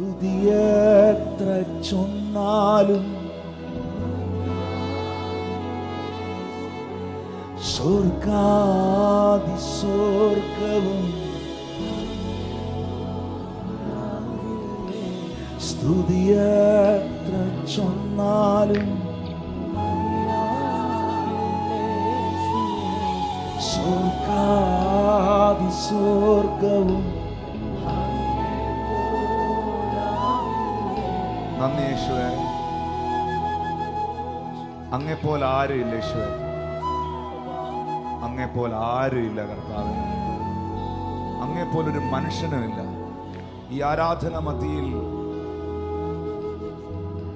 സ്തുതിയത്ര ചൊന്നാലും സ്വർഗാതി സ്വർഗവും സ്തുതിയത്ര ചൊന്നാലും സ്വർഗാതി സ്വർഗവും നന്ദി യേശുവേ. അങ്ങെപ്പോലെ ആരും ഇല്ല യേശുവെ. അങ്ങെപ്പോലെ ആരും ഇല്ല കർത്താവ്. അങ്ങെപ്പോലൊരു മനുഷ്യനുമില്ല. ഈ ആരാധന മതിയിൽ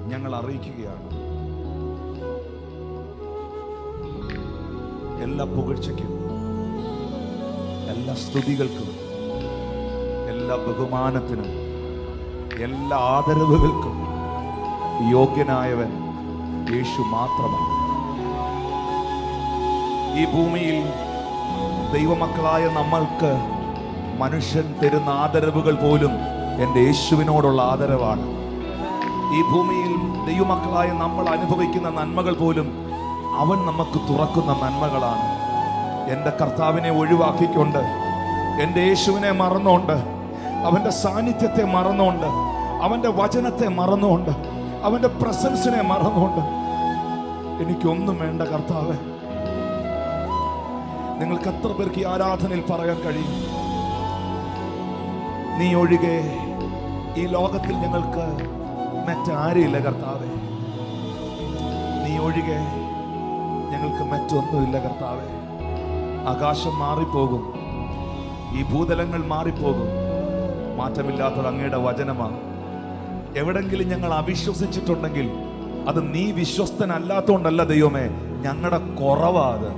ഞങ്ങൾ അറിയിക്കുകയാണ്. എല്ലാ പുകഴ്ചയ്ക്കും എല്ലാ സ്തുതികൾക്കും എല്ലാ ബഹുമാനത്തിനും എല്ലാ ആദരവുകൾക്കും യോഗ്യനായവൻ യേശു മാത്രമാണ്. ഈ ഭൂമിയിൽ ദൈവമക്കളായ നമ്മൾക്ക് മനുഷ്യൻ തരുന്ന ആദരവുകൾ പോലും എന്റെ യേശുവിനോടുള്ള ആദരവാണ്. ഈ ഭൂമിയിൽ ദൈവമക്കളായ നമ്മൾ അനുഭവിക്കുന്ന നന്മകൾ പോലും അവൻ നമുക്ക് തുറക്കുന്ന നന്മകളാണ്. എന്റെ കർത്താവിനെ ഒഴിവാക്കിക്കൊണ്ട് എന്റെ യേശുവിനെ മറന്നുകൊണ്ട് അവന്റെ സാന്നിധ്യത്തെ മറന്നുകൊണ്ട് അവന്റെ വചനത്തെ മറന്നുകൊണ്ട് അവന്റെ പ്രസൻസിനെ മറന്നുകൊണ്ട് എനിക്കൊന്നും വേണ്ട കർത്താവ്. നിങ്ങൾക്ക് എത്ര പേർക്ക് ഈ ആരാധനയിൽ പറയാൻ കഴിയും? നീ ഒഴികെ ഈ ലോകത്തിൽ ഞങ്ങൾക്ക് മറ്റാരുമില്ല കർത്താവെ. നീ ഒഴികെ ഞങ്ങൾക്ക് മറ്റൊന്നുമില്ല കർത്താവെ. ആകാശം മാറിപ്പോകും ഈ ഭൂതലങ്ങൾ മാറിപ്പോകും. മാറ്റമില്ലാത്തത് അങ്ങയുടെ വചനമാണ്. എവിടെങ്കിലും ഞങ്ങൾ അവിശ്വസിച്ചിട്ടുണ്ടെങ്കിൽ അത് നീ വിശ്വസ്തനല്ലാത്തോണ്ടല്ല ദൈവമേ ഞങ്ങളുടെ കുറവാ അത്.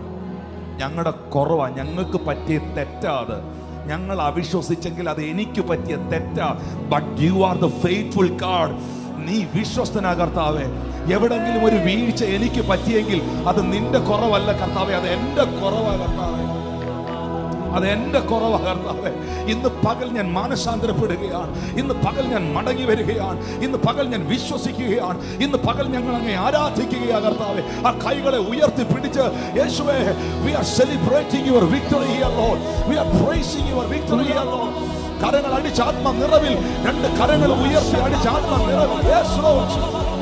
ഞങ്ങളുടെ കുറവാ ഞങ്ങൾക്ക് പറ്റിയ തെറ്റാ അത്. ഞങ്ങൾ അവിശ്വസിച്ചെങ്കിൽ അത് എനിക്ക് പറ്റിയ തെറ്റാ. But you are the faithful God നീ വിശ്വസ്തനാ കർത്താവെ. എവിടെങ്കിലും ഒരു വീഴ്ച എനിക്ക് പറ്റിയെങ്കിൽ അത് നിന്റെ കുറവല്ല കർത്താവെ അത് എന്റെ കുറവാ കർത്താവേ. അത് എന്റെ കുറവാ കർത്താവേ. ഇന്ന് പകൽ ഞാൻ മാനസാന്തരപ്പെടുകയാണ്. ഇന്ന് പകൽ ഞാൻ മടങ്ങി വരികയാണ്. ഇന്ന് പകൽ ഞാൻ വിശ്വസിക്കുകയാണ്. ഇന്ന് പകൽ ഞങ്ങൾ അങ്ങേ ആരാധിക്കുകയാണ് കർത്താവേ. ആ കൈകളെ ഉയർത്തി പിടിച്ച് യേശുവേ we are celebrating your victory here we are praising your victory here കരങ്ങൾ അടിച്ച് ആത്മ നിറവിൽ രണ്ട് കരങ്ങൾ ഉയർത്തി അടിച്ച് ആത്മ നിറവിൽ Lord.